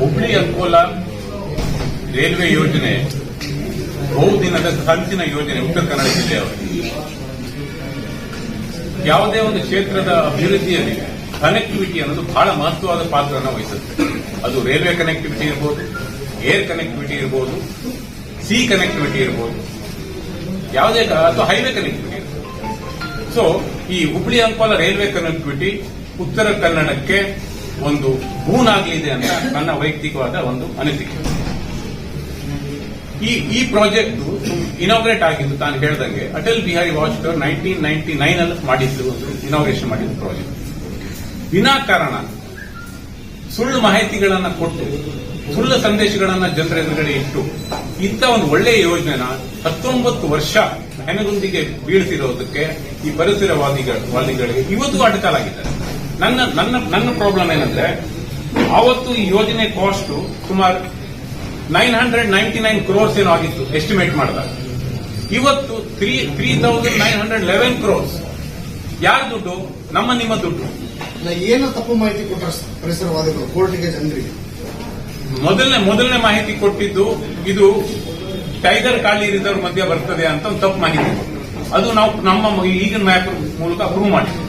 Hubli Ankola railway ಯೋಜನೆ ಬಹುದಿನದ ಕಂಚಿನ ಯೋಜನೆ ಉತ್ತರ ಕನ್ನಡ ಜಿಲ್ಲೆಯವರು ಯಾವುದೇ ಒಂದು ಕ್ಷೇತ್ರದ ಅಭಿವೃದ್ಧಿಯಲ್ಲಿ ಕನೆಕ್ಟಿವಿಟಿ ಅನ್ನೋದು ಬಹಳ ಮಹತ್ವವಾದ ಪಾತ್ರವನ್ನು ವಹಿಸುತ್ತೆ. ಅದು ರೈಲ್ವೆ ಕನೆಕ್ಟಿವಿಟಿ ಇರ್ಬೋದು ಏರ್ ಕನೆಕ್ಟಿವಿಟಿ ಇರಬಹುದು ಸಿ ಕನೆಕ್ಟಿವಿಟಿ ಇರಬಹುದು ಯಾವುದೇ ಅಥವಾ ಹೈವೇ ಕನೆಕ್ಟಿವಿಟಿ ಸೊ ಈ ಹುಬ್ಳಿ ಅಂಕೋಲ ರೈಲ್ವೆ ಕನೆಕ್ಟಿವಿಟಿ ಉತ್ತರ ಕನ್ನಡಕ್ಕೆ ಒಂದು ಬೂನಾಗಲಿದೆ ಅಂತ ನನ್ನ ವೈಯಕ್ತಿಕವಾದ ಒಂದು ಅನಿಸಿಕೆ. ಈ ಈ ಪ್ರಾಜೆಕ್ಟ್ ಇನಾಗ್ರೇಟ್ ಆಗಿದ್ದು ತಾನು ಹೇಳ್ದಂಗೆ Atal Bihari Vajpayee nineteen ninety nine ಅಲ್ಲಿ ಮಾಡಿದ್ದು ಇನಾಗ್ರೇಷನ್ ಮಾಡಿದ್ದು ಪ್ರಾಜೆಕ್ಟ್ ವಿನಾಕಾರಣ ಸುಳ್ಳು ಮಾಹಿತಿಗಳನ್ನ ಕೊಟ್ಟು, ಸುಳ್ಳು ಸಂದೇಶಗಳನ್ನ ಜನರ ಎದುರುಗಡೆ ಇಟ್ಟು, ಇಂಥ ಒಂದು ಒಳ್ಳೆಯ ಯೋಜನೆನ ಹತ್ತೊಂಬತ್ತು ವರ್ಷ ಹೆಣಗುಂದಿಗೆ ಬೀಳ್ತಿರೋದಕ್ಕೆ ಈ ಪರಿಸರವಾದಿಗಳ ವಾದಿಗಳಿಗೆ ಇವತ್ತು ಅಡ್ಕಲಾಗಿದ್ದಾರೆ ನನ್ನ ನನ್ನ ನನ್ನ ಪ್ರಾಬ್ಲಮ್ ಏನಂದ್ರೆ ಆವತ್ತು ಈ ಯೋಜನೆ ಕಾಸ್ಟ್ ಸುಮಾರು nine hundred ninety nine crores ಏನೋ ಆಗಿತ್ತು ಎಸ್ಟಿಮೇಟ್ ಮಾಡಿದಾಗ. ಇವತ್ತು three three thousand nine hundred eleven crores ಯಾರ ದುಡ್ಡು? ನಮ್ಮ ನಿಮ್ಮ ದುಡ್ಡು. ಏನು ತಪ್ಪು ಮಾಹಿತಿ ಕೊಟ್ಟರು ಪರಿಸರವಾದಿಗಳು ಕೋರ್ಟಿಗೆ ಜನರಿಗೆ. ಮೊದಲನೇ ಮೊದಲನೇ ಮಾಹಿತಿ ಕೊಟ್ಟಿದ್ದು ಇದು ಟೈಗರ್ ಕಾಳಿ ರಿಸರ್ವ್ ಮಧ್ಯ ಬರ್ತದೆ ಅಂತ ಒಂದು ತಪ್ಪು ಮಾಹಿತಿ. ಅದು ನಾವು ನಮ್ಮ ಈಗಿನ ಮ್ಯಾಪ್ ಮೂಲಕ ಪ್ರೂವ್ ಮಾಡಿದ್ವಿ.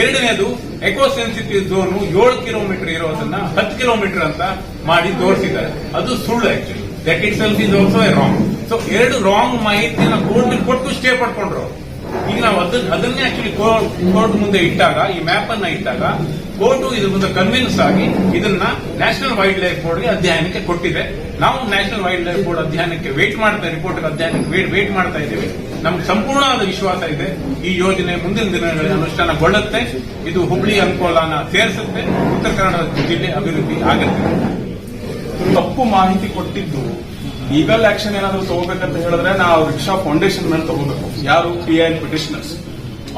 ಎರಡನೇದು ಎಕೋ ಸೆನ್ಸಿಟಿವ್ ಝೋನ್ ಏಳು ಕಿಲೋಮೀಟರ್ ಇರೋದನ್ನ ಹತ್ತು ಕಿಲೋಮೀಟರ್ ಅಂತ ಮಾಡಿ ತೋರಿಸಿದ್ದಾರೆ. ಅದು ಸುಳ್ಳು actually that itself is also a wrong so ಎರಡು ರಾಂಗ್ ಮಾಹಿತಿಯನ್ನ ಕೋರ್ಟ್ ಕೊಟ್ಟು ಸ್ಟೇ ಪಡ್ಕೊಂಡ್ರು. ಈಗ ನಾವು ಅದನ್ನ ಅದನ್ನೇ ಆಕ್ಚುಲಿ ಕೋರ್ಟ್ ಮುಂದೆ ಇಟ್ಟಾಗ, ಈ ಮ್ಯಾಪ್ ಅನ್ನ ಇಟ್ಟಾಗ ಕೋರ್ಟ್ ಇದ್ರ ಮುಂದೆ ಕನ್ವಿನ್ಸ್ ಆಗಿ ಇದನ್ನ ನ್ಯಾಷನಲ್ ವೈಲ್ಡ್ ಲೈಫ್ ಬೋರ್ಡ್ಗೆ ಅಧ್ಯಯನಕ್ಕೆ ಕೊಟ್ಟಿದೆ. ನಾವು ನ್ಯಾಷನಲ್ ವೈಲ್ಡ್ ಲೈಫ್ ಬೋರ್ಡ್ ಅಧ್ಯಯನಕ್ಕೆ ವೇಟ್ ಮಾಡ್ತಾ ರಿಪೋರ್ಟ್ ಅಧ್ಯಯನಕ್ಕೆ ವೇಟ್ ಮಾಡ್ತಾ ಇದ್ದೀವಿ. ನಮ್ಗೆ ಸಂಪೂರ್ಣವಾದ ವಿಶ್ವಾಸ ಇದೆ. ಈ ಯೋಜನೆ ಮುಂದಿನ ದಿನಗಳಲ್ಲಿ ಅನುಷ್ಠಾನಗೊಳ್ಳುತ್ತೆ. ಇದು ಹುಬ್ಳಿ ಅನುಕೂಲನ ಸೇರಿಸುತ್ತೆ. ಉತ್ತರ ಕನ್ನಡ ಜಿಲ್ಲೆ ಅಭಿವೃದ್ಧಿ ಆಗುತ್ತೆ. ತಪ್ಪು ಮಾಹಿತಿ ಕೊಟ್ಟಿದ್ದು ಲೀಗಲ್ ಆಕ್ಷನ್ ಏನಾದರೂ ತಗೋಬೇಕಂತ ಹೇಳಿದ್ರೆ ನಾವು ರಿಕ್ಷಾ ಫೌಂಡೇಶನ್ ಮೇಲೆ ತಗೋಬೇಕು. ಯಾರು ಪಿ ಪಿಟಿಷನರ್ಸ್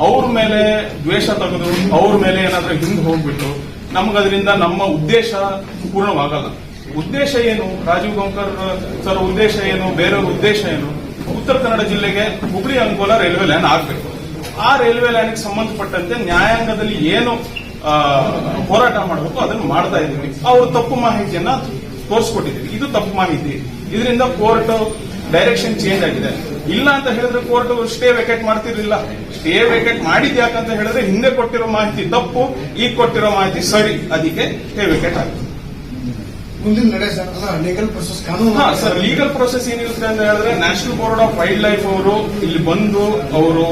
ಅವ್ರ ಮೇಲೆ ದ್ವೇಷ ತೆಗೆದು, ಅವ್ರ ಮೇಲೆ ಏನಾದ್ರೂ ಹಿಂದೆ ಹೋಗ್ಬಿಟ್ಟು, ನಮಗದರಿಂದ ನಮ್ಮ ಉದ್ದೇಶ ಪೂರ್ಣವಾಗಲ್ಲ. ಉದ್ದೇಶ ಏನು? ರಾಜೀವ್ ಗೌಂಕರ್ ಸರ್, ಉದ್ದೇಶ ಏನು? ಬೇರೆಯವ್ರ ಉದ್ದೇಶ ಏನು? ಉತ್ತರ ಕನ್ನಡ ಜಿಲ್ಲೆಗೆ ಹುಬ್ಳಿ ಅಂಕೋಲ ರೈಲ್ವೆ ಲೈನ್ ಆಗ್ಬೇಕು. ಆ ರೈಲ್ವೆ ಲೈನ್ಗೆ ಸಂಬಂಧಪಟ್ಟಂತೆ ನ್ಯಾಯಾಂಗದಲ್ಲಿ ಏನು ಹೋರಾಟ ಮಾಡಬೇಕು, ಅದನ್ನು ಮಾಡ್ತಾ ಇದ್ದೀವಿ. ಅವರು ತಪ್ಪು ಮಾಹಿತಿಯನ್ನ ತೋರಿಸ್ಕೊಟ್ಟಿದ್ದೀವಿ. ಇದು ತಪ್ಪು ಮಾಹಿತಿ. ಇದರಿಂದ ಕೋರ್ಟ್ ಡೈರೆಕ್ಷನ್ ಚೇಂಜ್ ಆಗಿದೆ. ಇಲ್ಲ ಅಂತ ಹೇಳಿದ್ರೆ ಕೋರ್ಟ್ ಸ್ಟೇ ವೆಕೇಟ್ ಮಾಡ್ತಿರ್ಲಿಲ್ಲ. ಸ್ಟೇ ವೆಕೆಟ್ ಮಾಡಿದ್ ಯಾಕಂತ ಹೇಳಿದ್ರೆ ಹಿಂದೆ ಕೊಟ್ಟಿರೋ ಮಾಹಿತಿ ತಪ್ಪು ಈಗ ಕೊಟ್ಟಿರೋ ಮಾಹಿತಿ ಸರಿ. ಅದಕ್ಕೆ ಸ್ಟೇ ವೆಕೆಟ್ ಆಗುತ್ತೆ ಮುಂದಿನ ನಡೆ ಸರ್ ಲೀಗಲ್ ಪ್ರೊಸೆಸ್ ಕಾನೂನು ಸರ್ ಲೀಗಲ್ ಪ್ರೊಸೆಸ್ ಏನಿರುತ್ತೆ ಅಂತ ಹೇಳಿದ್ರೆ national board of wildlife ಅವರು ಇಲ್ಲಿ ಬಂದು ಅವರು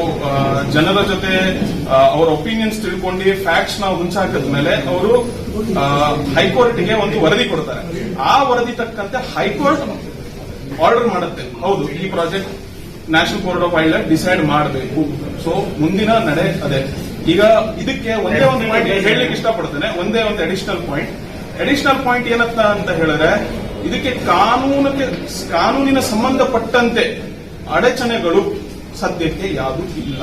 ಜನರ ಜೊತೆ ಅವರ ಒಪಿನಿಯನ್ಸ್ ತಿಳ್ಕೊಂಡು ಫ್ಯಾಕ್ಟ್ಸ್ನ ಹುಂಚಾಕದ ಮೇಲೆ ಅವರು ಹೈಕೋರ್ಟ್ಗೆ ಒಂದು ವರದಿ ಕೊಡ್ತಾರೆ. ಆ ವರದಿ ತಕ್ಕಂತೆ ಹೈಕೋರ್ಟ್ ಆರ್ಡರ್ ಮಾಡುತ್ತೆ. ಹೌದು, ಈ project national board of life decide ಮಾಡಬೇಕು. ಸೊ ಮುಂದಿನ ನಡೆ ಅದೇ. ಈಗ ಇದಕ್ಕೆ ಒಂದೇ ಒಂದು ಪಾಯಿಂಟ್ ಹೇಳಲಿಕ್ಕೆ ಇಷ್ಟಪಡ್ತೇನೆ. ಒಂದೇ ಒಂದು ಅಡಿಷನಲ್ ಪಾಯಿಂಟ್ ಅಡಿಷನಲ್ ಪಾಯಿಂಟ್ ಏನತ್ತ ಅಂತ ಹೇಳಿದ್ರೆ, ಇದಕ್ಕೆ ಕಾನೂನಕ್ಕೆ, ಕಾನೂನಿನ ಸಂಬಂಧಪಟ್ಟಂತೆ ಅಡಚಣೆಗಳು ಸದ್ಯಕ್ಕೆ ಯಾವುದು ಇಲ್ಲ.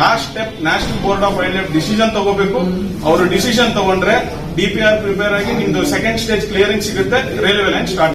Last step national board of life decision ತಗೋಬೇಕು. ಅವರು ಡಿಸಿಷನ್ ತಗೊಂಡ್ರೆ ಡಿಪಿಆರ್ ಪ್ರಿಪೇರ್ ಆಗಿ ನಿಮ್ದು ಸೆಕೆಂಡ್ ಸ್ಟೇಜ್ ಕ್ಲಿಯರಿಂಗ್ ಸಿಗುತ್ತೆ. Railway line start